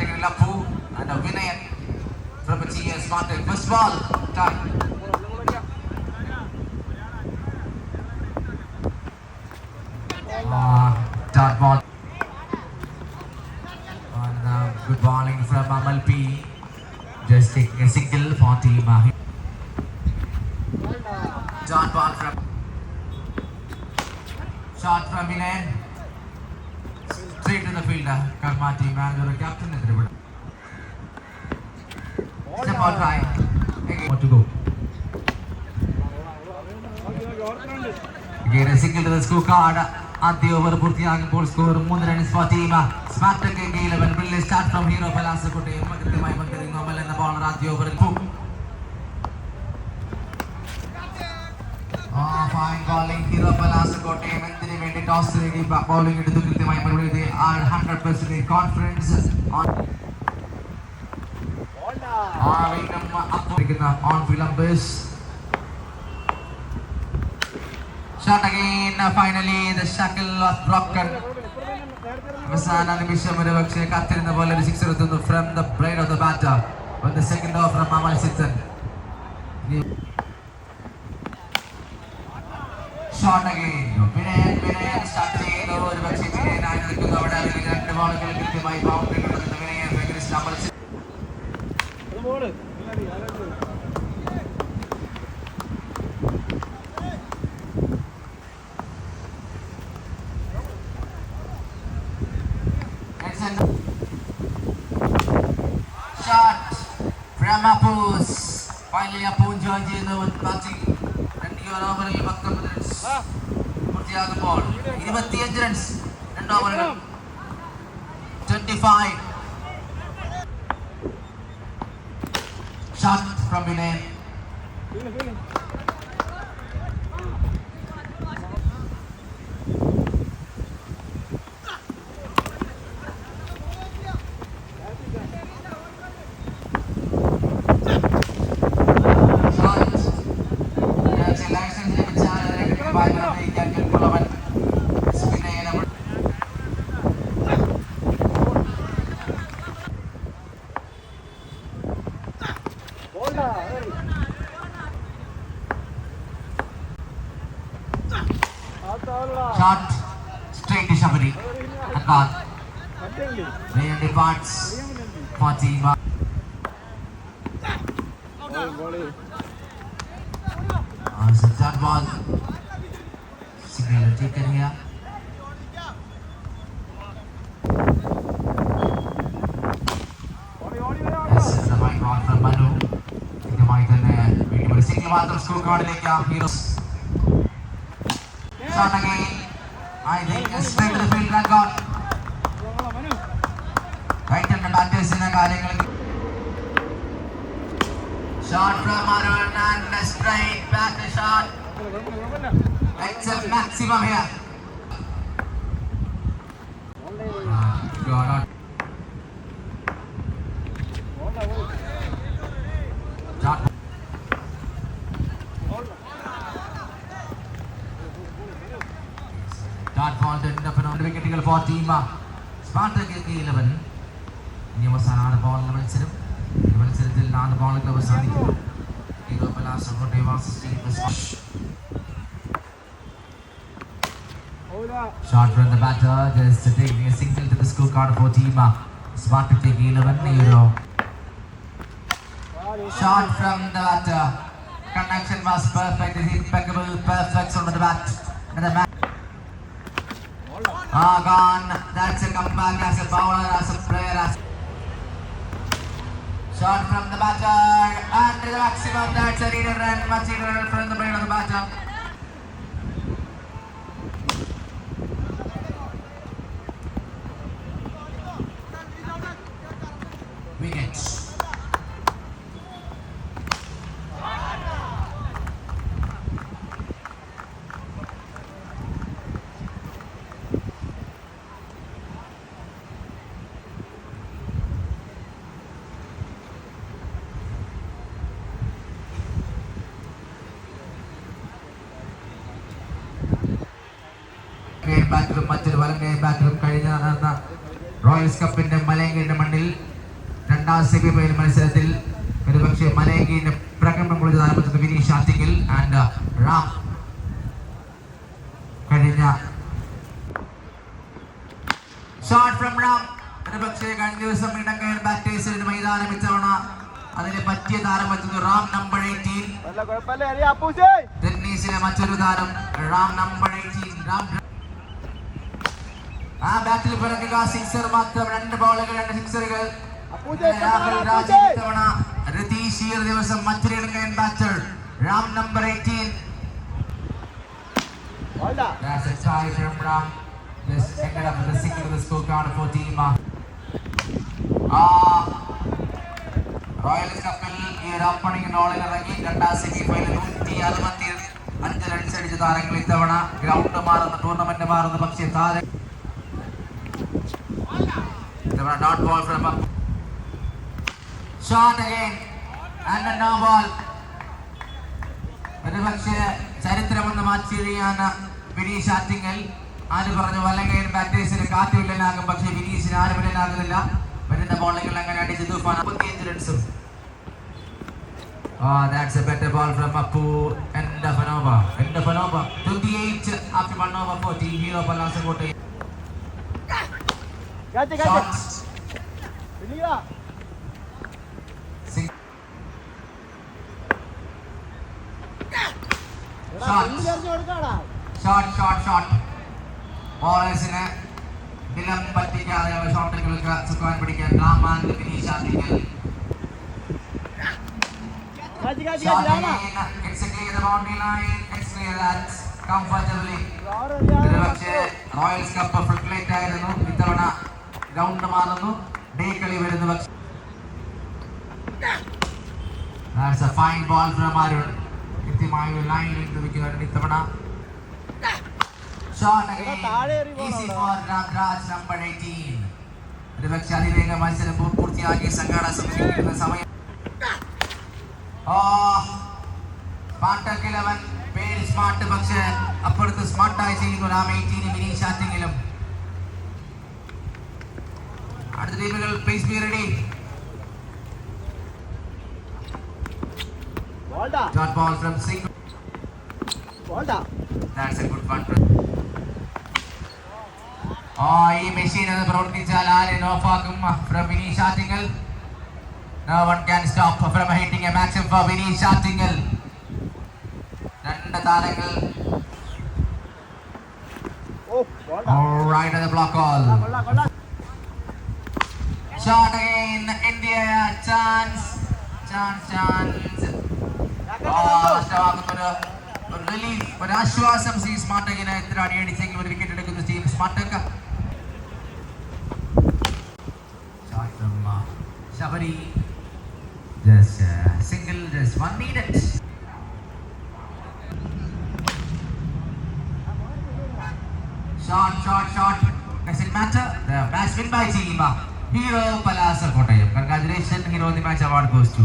in Lapu and a Vinayan from a TS Martin. First ball, time. Ah, dot ball. And uh, good bowling from Amal P. Just taking a single for team. uh, Dot ball from shot from Vinayan. Go? Again a single to the scorecard. ആദ്യ over പൂർത്തിയാകുമ്പോൾ score മൂന്ന് runs for team Smartak eleven will start from hero Palais Kottayam കൃത്യമായി പങ്കെടുക്കുന്നു എന്ന bowler ആദ്യ ഓവറിൽ bowling hero പലാസ് കോട്ടയം എന്തിനു വേണ്ടി ടോസ് നേടി ബോളിംഗ് എടുത്ത് കൃത്യമായി മറുപടി hundred percent confidence on Columbus. Shot again. Finally, the shackle was broken. അവസാന നിമിഷം ഒരു പക്ഷേ കാത്തിരുന്ന പോലെ ഒരു സിക്സർ എത്തുന്നു from the bride of the batter second off from Amal Sithan shot again Vinayan Vinayan start ചെയ്യുന്നു ഒരു പക്ഷേ വിനയനായി നിൽക്കുന്നു അവിടെ രണ്ട് ബോളുകൾ കൃത്യമായി ബൗണ്ടറി കൊടുക്കുന്ന വിനയൻ ഭയങ്കര അമൽ സിത്തൻ It's a shot from Apus. Finally, Apu join ചെയ്യുന്നു with batting. രണ്ട് ഓവറിൽ പത്തൊമ്പത് റൺസ് പൂർത്തിയാകുമ്പോൾ ഇരുപത്തിയഞ്ച് റൺസ് രണ്ട് ഓവറുകൾ twenty five shot from Vinayan Shot straight to Shabari. And ball. Rayan departs for team. So that ball. Signal taken here. വീണ്ടും ഒരു single മാത്രം സ്കോർ കാർഡിലേക്ക് ആ heroes Shot again. I think it's straight to the field and gone. Right hand ബാറ്റേഴ്സിന്റെ കാര്യങ്ങളിൽ Shot from Arun and a straight back shot. It's a maximum here. Ah, ഡാറ്റ് ball രണ്ട് വിക്കറ്റുകൾ for team Spartak Eleven ഇനി അവസാന ആറ് ബോളിന്റെ മത്സരം ഈ മത്സരത്തിൽ നാല് ബോളുകൾ അവസാനിക്കുന്നു ഹീറോ പലാസ് Kottayam versus team Shot from the batter, just taking a single to the scorecard for team Spartak 11 Euro. Shot from the batter. Connection was perfect, it's impeccable, perfect on the bat. And the man. Ah, gone. That's a comeback as a bowler, as a player, as Shot from the batter and the maximum. That's a leader run, much leader from the brain of the batter. രണ്ടാം semi final മത്സരത്തിൽ ഒരുപക്ഷെ മലയങ്കീന്റെ പ്രകടനം കുറിച്ച് ആരംഭിച്ചത് Vineesh Attingal and Ram. കഴിഞ്ഞ shot from Ram. ഒരുപക്ഷെ കഴിഞ്ഞ ദിവസം ഇടങ്കയൽ ബാറ്റേഴ്സിന് മൈതാനം ഇത്തവണ അതിന് പറ്റിയ താരം വെച്ചത് റാം നമ്പർ എയ്റ്റീൻ ടെന്നീസിലെ മറ്റൊരു താരം റാം നമ്പർ എയ്റ്റീൻ റാം ആ ബാറ്റിൽ പിറക്കുക സിക്സർ മാത്രം രണ്ട് ബോളുകൾ രണ്ട് സിക്സറുകൾ രാജ് രതീഷ് ഈ ഒരു ദിവസം മറ്റൊരു ഇടങ്കയൻ Ram number eighteen That's a tie from Ram. This ended up with a single of the scorecard for team. Ah, Royals കപ്പിൽ ഈ ഒരു ഓപ്പണിംഗ് റോളിൽ ഇറങ്ങി രണ്ടാം സെമി ഫൈനൽ നൂറ്റി അറുപത്തി അഞ്ച് റൺസ് അടിച്ച താരങ്ങൾ ഇത്തവണ ഗ്രൗണ്ട് മാറുന്ന ടൂർണമെന്റ് മാറുന്ന പക്ഷേ താരം ഇത്തവണ dot ball from shot again and no ball ഒരുപക്ഷെ ചരിത്രമെന്ന് മാറ്റിയെറിയാണ് വിനീഷ് ആറ്റിങ്ങൽ. ആര് പറഞ്ഞു? വല്ലങ്ങയിൽ ബാറ്റേഴ്സിന് കാറ്റുവില്ലനാകും പക്ഷേ വിനീഷിന് ആരും വില്ലനാകുന്നില്ല വരുന്ന ബോളുകൾ അങ്ങനെ അടിച്ച് തൂഫാൻ. അമ്പത്തിയഞ്ച് റൺസും Oh, that's a better ball from Apu and Fanova. And Fanova, 28 after Fanova 40. Hero Palasakote. കാറ്റ് കാറ്റ് Shots. ഷോട്ട് ഷോട്ട് ഷോട്ട് ബോളേഴ്സിന് നിലം പറ്റിക്കാതെ ഷോട്ടുകൾക്ക് സുഖാൻ പിടിക്കാൻ രാമാൻ ഫിനിഷ് ഒരുപക്ഷെ റോയൽസ് കപ്പ് ഫ്ലഡ് ആയിരുന്നു. ഇത്തവണ ഗ്രൗണ്ട് മാറുന്നു. ഡേ കളി വരുന്നു. പക്ഷേ That's a fine ball from Arun. കൃത്യമായ ഒരു ലൈനിൽ ലഭിക്കുന്നുണ്ട് ഇത്തവണ ഷോട്ട് എടാ, താഴെ എറി ball ഈസി അവിടെ. ഫോർ രാംരാജ് നമ്പർ 18 ഒരുപക്ഷെ അതിവേഗ മത്സരം പൂർത്തിയാക്കി സംഘാടക സമിതി കിട്ടുന്ന സമയം. ഓ ഇലവൻ പേര് സ്മാർട്ട് പക്ഷേ അപ്പുറത്ത് സ്മാർട്ടായി ചെയ്യുന്നു രാം എയ്റ്റീനും അടുത്ത ടീമുകൾ please be ready ball from Singh വേണ്ട That's a good one. ഓ ഈ മെഷീൻ അത് പ്രവർത്തിച്ചാൽ ആരെ ഓഫാക്കും from Vineesh Attingal No one can stop from hitting a maximum for Vineesh Attingal രണ്ട് താരങ്ങൾ. ഓ വേണ്ട Alright at the block all. കൊള്ളാം കൊള്ളാം കൊള്ളാം. Shot again, India chance, chance, chance. ആ, നഷ്ടമാകുന്നൊരു ഒരു relief, ഒരു ആശ്വാസം സി സ്മാർട്ടക്കിന് എത്ര അടിയടിച്ചെങ്കിൽ ഒരു വിക്കറ്റ് എടുക്കുന്ന team സ്മാർട്ടക്ക Shot from uh, Shabari. Just uh, single, just one needed. Shot, shot, shot. Doesn't matter. The match win by team. uh, Hero Palasa Kottayam. Congratulations, Hero. The match award goes to